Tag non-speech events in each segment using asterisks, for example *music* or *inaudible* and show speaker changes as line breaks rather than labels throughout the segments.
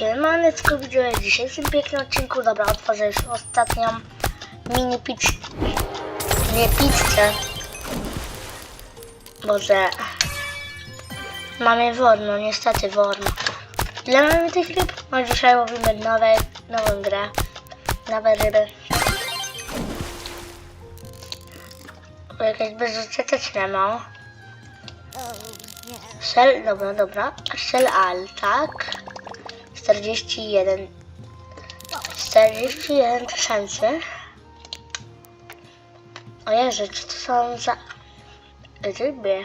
Siemaneczko widzowie, w dzisiejszym pięknym odcinku, dobra, otworzę już ostatnią mini pitch, nie pizzę, Boże, mamy worno, niestety worno. Ile mamy tych ryb? No dzisiaj łowimy nowe, nową grę, nowe ryby. O, Jakieś bezużyteczne mam. Shell, dobra, dobra. Shell al, tak. 41 41 tysięcy. O Jezu, czy to są za ryby?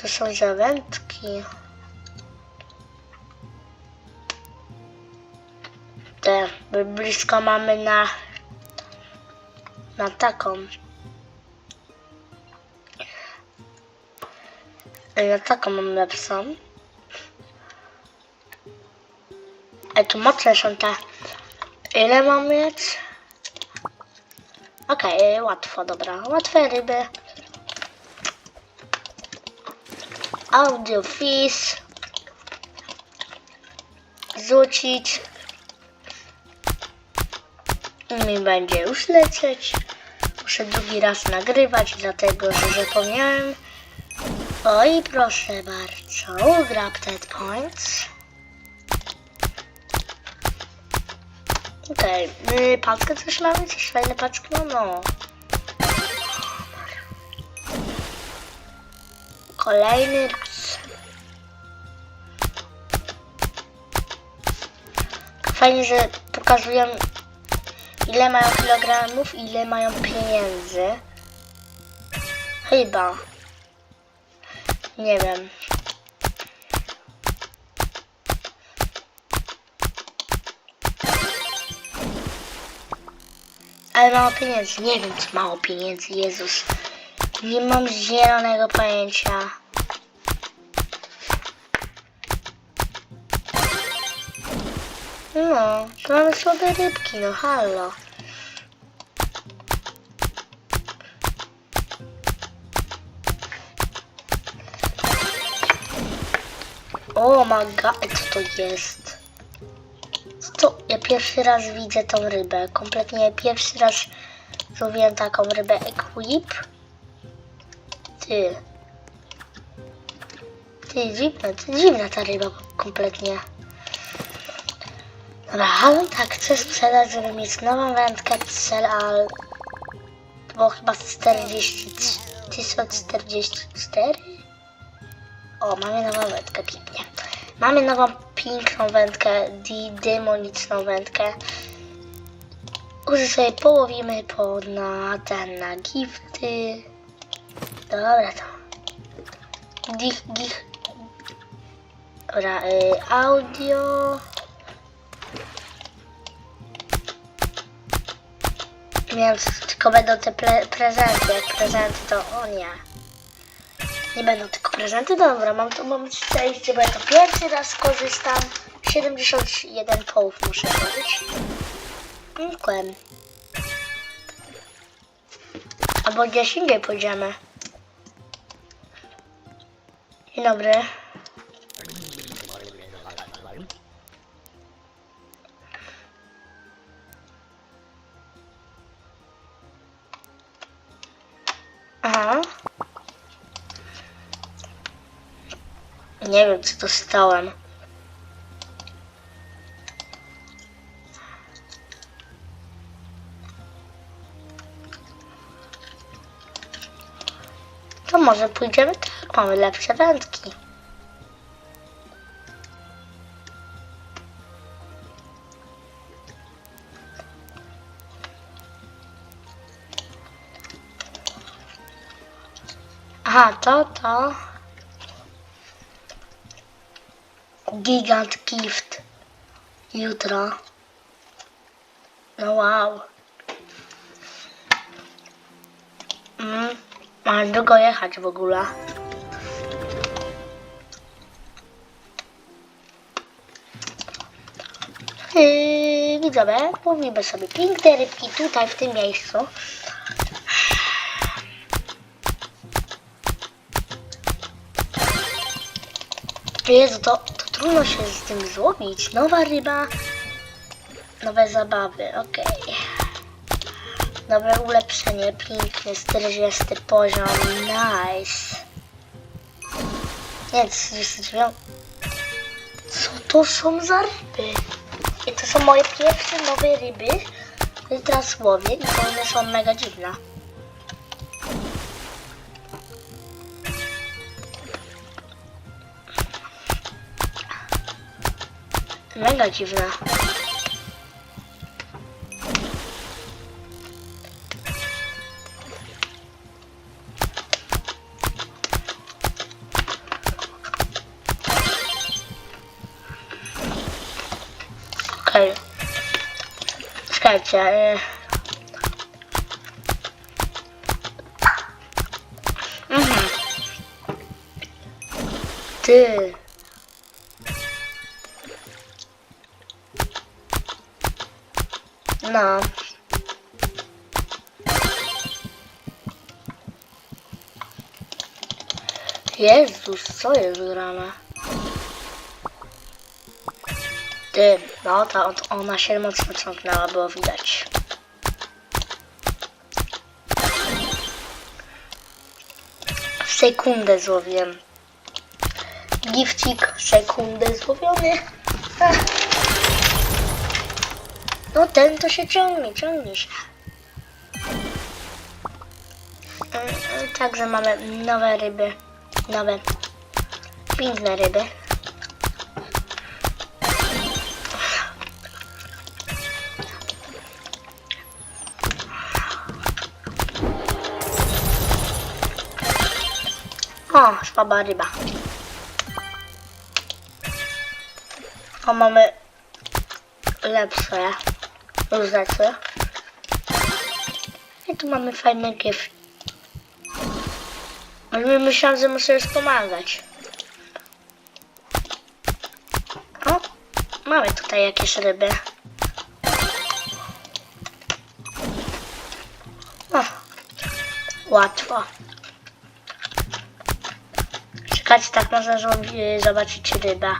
To są za wędki. Te blisko mamy na na taką. Na taką mam lepszą. A tu mocne są te. Ile mam mieć? Okej, łatwo, dobra. Łatwe ryby. Audio fish. Rzucić. Mi będzie już lecieć. Muszę drugi raz nagrywać, dlatego że zapomniałem. Oj, proszę bardzo. Grab that points. Okej, okay. paczkę coś mamy? Coś fajne paczki mam? No. Kolejny raz. Fajnie, że pokazują ile mają kilogramów, ile mają pieniędzy. Chyba. Nie wiem. Ale mało pieniędzy. Nie wiem, czy mało pieniędzy. Jezus. Nie mam zielonego pojęcia. No, to mamy słabe rybki, no halo. O my god, co to jest? Co? Ja pierwszy raz widzę tą rybę. Kompletnie pierwszy raz zrobiłem taką rybę equip. Ty. Ty, dziwna, ty, dziwna ta ryba kompletnie. Dobra, ale tak, chcę sprzedać, żeby mieć nową wędkę cel, ale... To było chyba 40... 1044? O, mamy nową wędkę, pięknie. Mamy nową piękną wędkę, demoniczną wędkę. Może sobie połowimy po na ten, na gifty. Dobra, to. Gich, gich. Dobra, y, audio. Więc tylko będą te ple- prezenty. Jak prezenty, to o nie. Nie będą tylko prezenty. Dobra, mam to mam szczęście, bo ja to pierwszy raz korzystam. 71 połów muszę zrobić. Dziękuję. Albo gdzieś indziej pójdziemy. Dzień dobry. Nie wiem, co dostałem. To może pójdziemy tak, mamy lepsze wędki. Aha, to, to. Gigant gift. Jutro. No wow. Mm, mam długo jechać w ogóle. Yy, widzowie, mówimy sobie piękne rybki tutaj w tym miejscu. Jezu, to, to trudno się z tym złowić. Nowa ryba, nowe zabawy, okej. Dobre ulepszenie, piękny, 40 poziom, nice. Nie, 39. Co to są za ryby? I to są moje pierwsze nowe ryby, które teraz łowię i to one są mega dziwne. Mega dziwne. Okej. Czekajcie. y. Mhm. Ty. No. Jezus, co jest grane? Ty, no ta ona się mocno ciągnęła, było widać. W sekundę złowiłem. Gifcik, sekundę złowiony. Ach. *laughs* No ten to się ciągnie, ciągnie się. Mm, Także mamy nowe ryby. Nowe, piękne ryby. O, słaba ryba. O, mamy lepsze rzeczy. I tu mamy fajny gif. Ale myślałam, że muszę już pomagać. O, mamy tutaj jakieś ryby. O, łatwo. Czekajcie, tak można zrobi- zobaczyć ryba.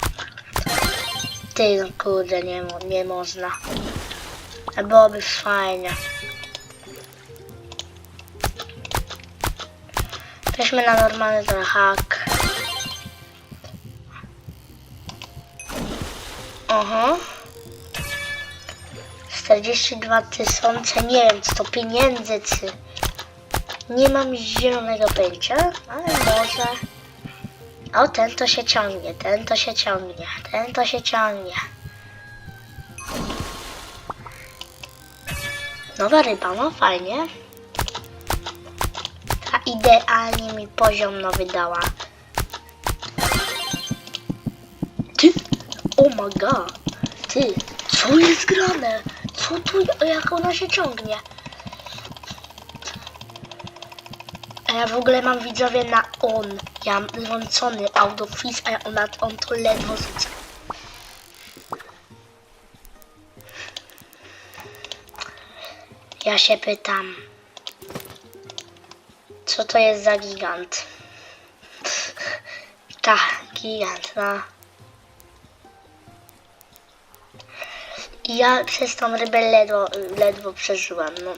Ty, no kurde, nie, nie można. A byłoby fajnie. Weźmy na normalny ten hak. Aha. 42 tysiące, nie wiem co to pieniędzy czy... Nie mam zielonego pojęcia, ale może... O, ten to się ciągnie, ten to się ciągnie, ten to się ciągnie. Nowa ryba, no fajnie. Ta idealnie mi poziom nowy dała. Ty, oh my god, ty, co jest grane? Co tu, jak ona się ciągnie? A ja w ogóle mam widzowie na on. Ja mam włączony autofreeze, a ona, on to ledwo. Ja się pytam, co to jest za gigant? *laughs* Ta, gigant, no. I ja przez tą rybę ledwo, ledwo przeżyłam, no.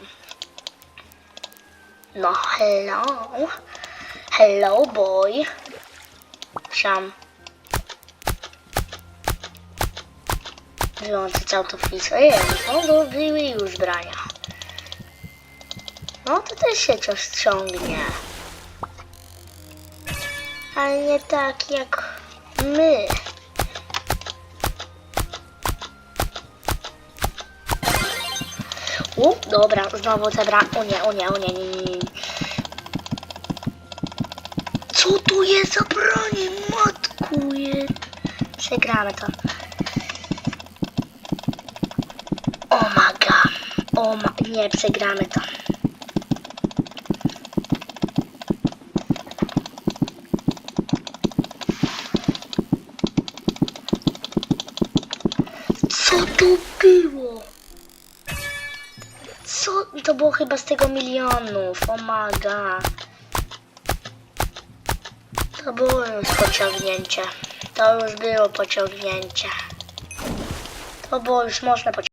No, hello. Hello, boy. Siam. Wyłączyć autofreeze. Ojej, no to były już brania. No to też się coś ciągnie. Ale nie tak jak my. U, dobra, znowu zebra. O nie, o nie, o nie, nie, nie. Co tu jest za broń? Matku je. Przegramy to. O oh my god. O ma... Nie, przegramy to. Co to było? Co? To było chyba z tego milionów. O my god. To było już pociągnięcie. To już było pociągnięcie. To było już mocne pociągnięcie.